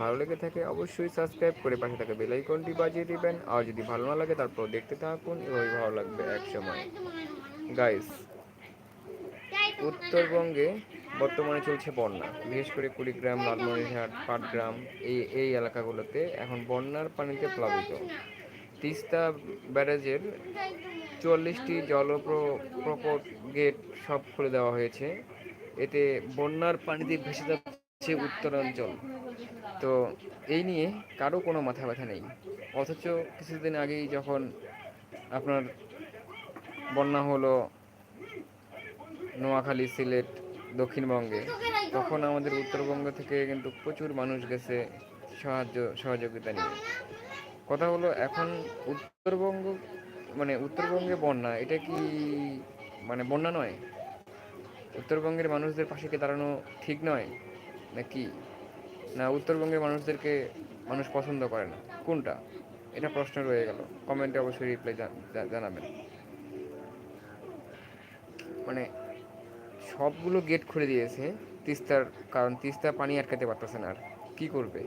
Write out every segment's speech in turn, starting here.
ভালো লেগে থাকে অবশ্যই সাবস্ক্রাইব করে পাশে থাকা বেল আইকনটি বাজিয়ে দিবেন। আর যদি ভালো না লাগে তারপর দেখতে থাকুন এভাবে ভালো লাগবে এক সময় গাইস উত্তরবঙ্গে বর্তমানে চলছে বন্যা। বিশেষ করে কুড়িগ্রাম, লালমনিরহাট, পাটগ্রাম, এই এই এলাকাগুলোতে এখন বন্যার পানিতে প্লাবিত। তিস্তা ব্যারেজের চুয়াল্লিশটি জলপ্রকট গেট সব খুলে দেওয়া হয়েছে। এতে বন্যার পানিতে ভেসে যাচ্ছে উত্তরাঞ্চল। তো এই নিয়ে কারও কোনো মাথা ব্যথা নেই। অথচ কিছুদিন আগেই যখন আপনার বন্যা হলো নোয়াখালী, সিলেট, দক্ষিণবঙ্গে, তখন আমাদের উত্তরবঙ্গ থেকে কিন্তু প্রচুর মানুষ গেছে সাহায্য, সহযোগিতা নিয়ে। কথা হলো এখন উত্তরবঙ্গ মানে উত্তরবঙ্গে বন্যা, এটা কি মানে বন্যা নয়? উত্তরবঙ্গের মানুষদের পাশে কি দাঁড়ানো ঠিক নয়? না কি না, উত্তরবঙ্গের মানুষদেরকে মানুষ পছন্দ করে না। কোনটা? এটা প্রশ্ন রয়ে গেল। কমেন্টে অবশ্যই রিপ্লাই জানাবেন। মানে সবগুলো গেট খুলে দিয়েছে। তিস্তার, কারণ তিস্তা পানি আটকাতে পারতেছে না আর। কী করবে?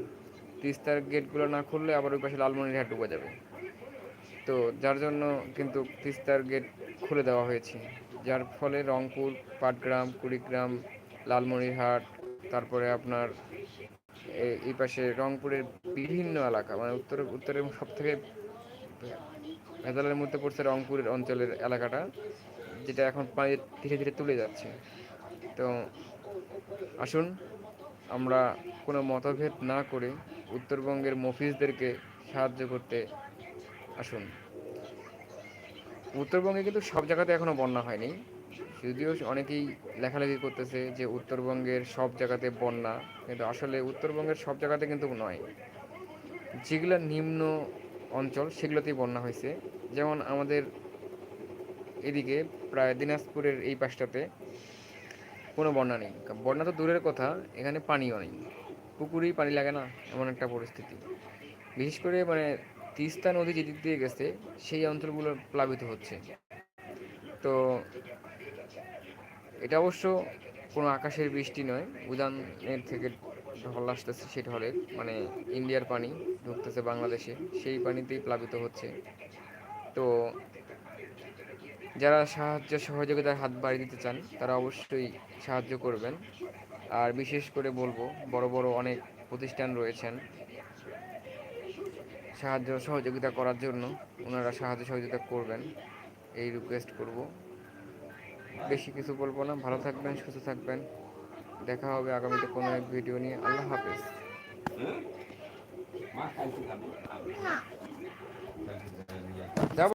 তিস্তার গেটগুলো না খুললে আবার ওই পাশে লালমনিরহাট ডুবে যাবে। তো যার জন্য কিন্তু তিস্তার গেট খুলে দেওয়া হয়েছে। যার ফলে রংপুর, পাটগ্রাম, কুড়িগ্রাম, লালমনিরহাট তারপরে আপনার এই পাশে রংপুরের বিভিন্ন এলাকা মানে উত্তর উত্তরের সব থেকে ভেজালের মধ্যে পড়ছে রংপুরের অঞ্চলের এলাকাটা, যেটা এখন পানি ধীরে ধীরে তুলে যাচ্ছে। তো আসুন, আমরা কোনো মতভেদ না করে উত্তরবঙ্গের মফিজদেরকে সাহায্য করতে আসুন। উত্তরবঙ্গে কিন্তু সব জায়গাতে এখনও বন্যা হয়নি। যদিও অনেকেই লেখালেখি করতেছে যে উত্তরবঙ্গের সব জায়গাতে বন্যা, কিন্তু আসলে উত্তরবঙ্গের সব জায়গাতে কিন্তু নয়। যেগুলো নিম্ন অঞ্চল, সেগুলোতেই বন্যা হয়েছে। যেমন আমাদের এদিকে প্রায় দিনাজপুরের এই পাশটাতে কোনো বন্যা নেই। বন্যা তো দূরের কথা, এখানে পানিও নেই। পুকুরেই পানি লাগে না, এমন একটা পরিস্থিতি। বিশেষ করে মানে তিস্তা নদী যেদিক দিয়ে গেছে, সেই অঞ্চলগুলো প্লাবিত হচ্ছে। তো এটা অবশ্য কোনো আকাশের বৃষ্টি নয় উদানের থেকে ঢল আসতেছে সেই ঢলের মানে ইন্ডিয়ার পানি ঢুকতেছে বাংলাদেশে, সেই পানিতেই প্লাবিত হচ্ছে। তো যারা সাহায্য, সহযোগিতার হাত বাড়িয়ে দিতে চান, তারা অবশ্যই সাহায্য করবেন। আর বিশেষ করে বলব, বড় বড় অনেক প্রতিষ্ঠান রয়েছেন সাহায্য, সহযোগিতা করার জন্য। ওনারা সাহায্য, সহযোগিতা করবেন। এই রিকোয়েস্ট করব। বেশি কিছু বলব না। ভালো থাকবেন, সুস্থ থাকবেন। দেখা হবে আগামীতে কোনো এক ভিডিও নিয়ে। আল্লাহ হাফেজ।